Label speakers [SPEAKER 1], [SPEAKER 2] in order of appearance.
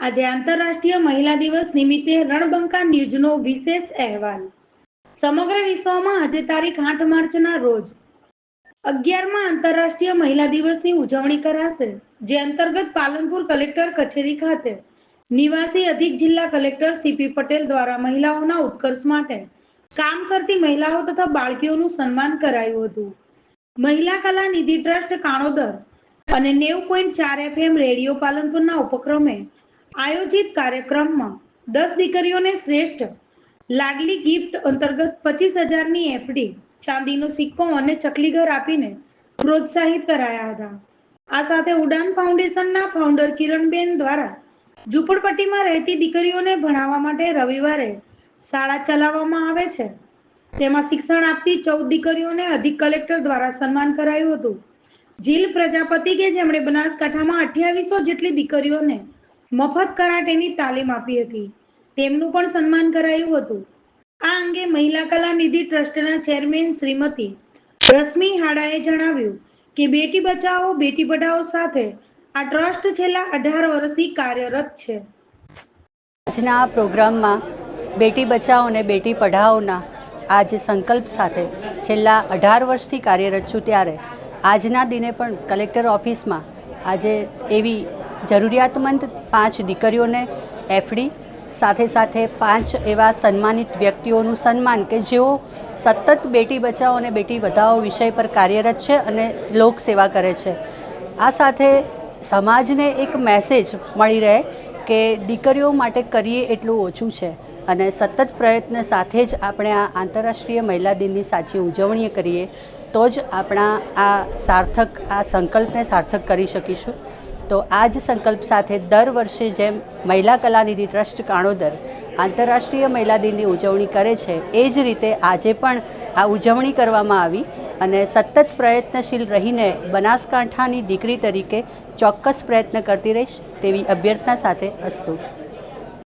[SPEAKER 1] આજે આંતરરાષ્ટ્રીય મહિલા દિવસ નિમિત્તે રણબંકા ન્યૂઝનો વિશેષ અહેવાલ. સમગ્ર વિશ્વમાં આજે તારીખ આઠ માર્ચના રોજ અગિયારમાં આંતરરાષ્ટ્રીય મહિલા દિવસની ઉજવણી કરાશે, જે અંતર્ગત પાલનપુર કલેક્ટર કચેરી ખાતે નિવાસી અધિક જિલ્લા કલેક્ટર સીપી પટેલ દ્વારા મહિલાઓના ઉત્કર્ષ માટે કામ કરતી મહિલાઓ તથા બાળકીઓનું સન્માન કરાયું હતું. મહિલા કલા નિધિ ટ્રસ્ટ કાણોદર અને નેવ પોઈન્ટ ચાર એફએમ રેડિયો પાલનપુરના ઉપક્રમે આયોજિત કાર્યક્રમમાં દસ દીકરીઓને શ્રેષ્ઠ લાડલી ગિફ્ટ અંતર્ગત પચીસ હજારની એફડી, ચાંદીનો સિક્કો અને ચકલીઘર આપીને પ્રોત્સાહિત કરાયા હતા. આ સાથે ઉડાન ફાઉન્ડેશનના ફાઉન્ડર કિરણબેન દ્વારા ઝૂંપડપટ્ટીમાં રહેતી દીકરીઓને ભણાવવા માટે રવિવારે શાળા ચલાવવામાં આવે છે. તેમાં શિક્ષણ આપતી ચૌદ દીકરીઓને અધિક કલેક્ટર દ્વારા સન્માન કરાયું હતું. જીલ પ્રજાપતિ કે જેમણે બનાસકાંઠામાં અઠ્યાવીસો જેટલી દીકરીઓને મફત કરાટેની તાલીમ આપી હતી. તેમનું પણ સન્માન કરાયું હતું. આ અંગે મહિલા કલા નિધિ ટ્રસ્ટના ચેરમેન શ્રીમતી રશ્મિ હાડાએ જણાવ્યું કે બેટી બચાવો, બેટી પઢાઓ સાથે આ ટ્રસ્ટ છેલ્લા અઢાર વર્ષથી કાર્યરત છે.
[SPEAKER 2] આજના પ્રોગ્રામમાં બેટી બચાવો અને બેટી પઢાઓના આ જે સંકલ્પ સાથે છેલ્લા અઢાર વર્ષથી કાર્યરત છું ત્યારે આજના દિને પણ કલેક્ટર ઓફિસમાં આજે એવી જરૂરિયાતમંદ પાંચ દીકરીઓને એફડી, સાથે સાથે પાંચ એવા સન્માનિત વ્યક્તિઓનું સન્માન કે જેઓ સતત બેટી બચાવો અને બેટી બચાવો વિષય પર કાર્યરત છે અને લોક સેવા કરે છે. આ સાથે સમાજને એક મેસેજ મળી રહે કે દીકરીઓ માટે કરીએ એટલું ઓછું છે અને સતત પ્રયત્ન સાથે જ આપણે આ આંતરરાષ્ટ્રીય મહિલા દિનની સાચી ઉજવણી કરીએ, તો જ આપણા આ સાર્થક, આ સંકલ્પને સાર્થક કરી શકીશું. તો આ જ સંકલ્પ સાથે દર વર્ષે જેમ મહિલા કલાનિધિ ટ્રસ્ટ કાણોદર આંતરરાષ્ટ્રીય મહિલા દિનની ઉજવણી કરે છે, એ જ રીતે આજે પણ આ ઉજવણી કરવામાં આવી અને સતત પ્રયત્નશીલ રહીને બનાસકાંઠાની દીકરી તરીકે ચોક્કસ પ્રયત્ન કરતી રહીશ તેવી અભ્યર્થના સાથે અસ્તુ.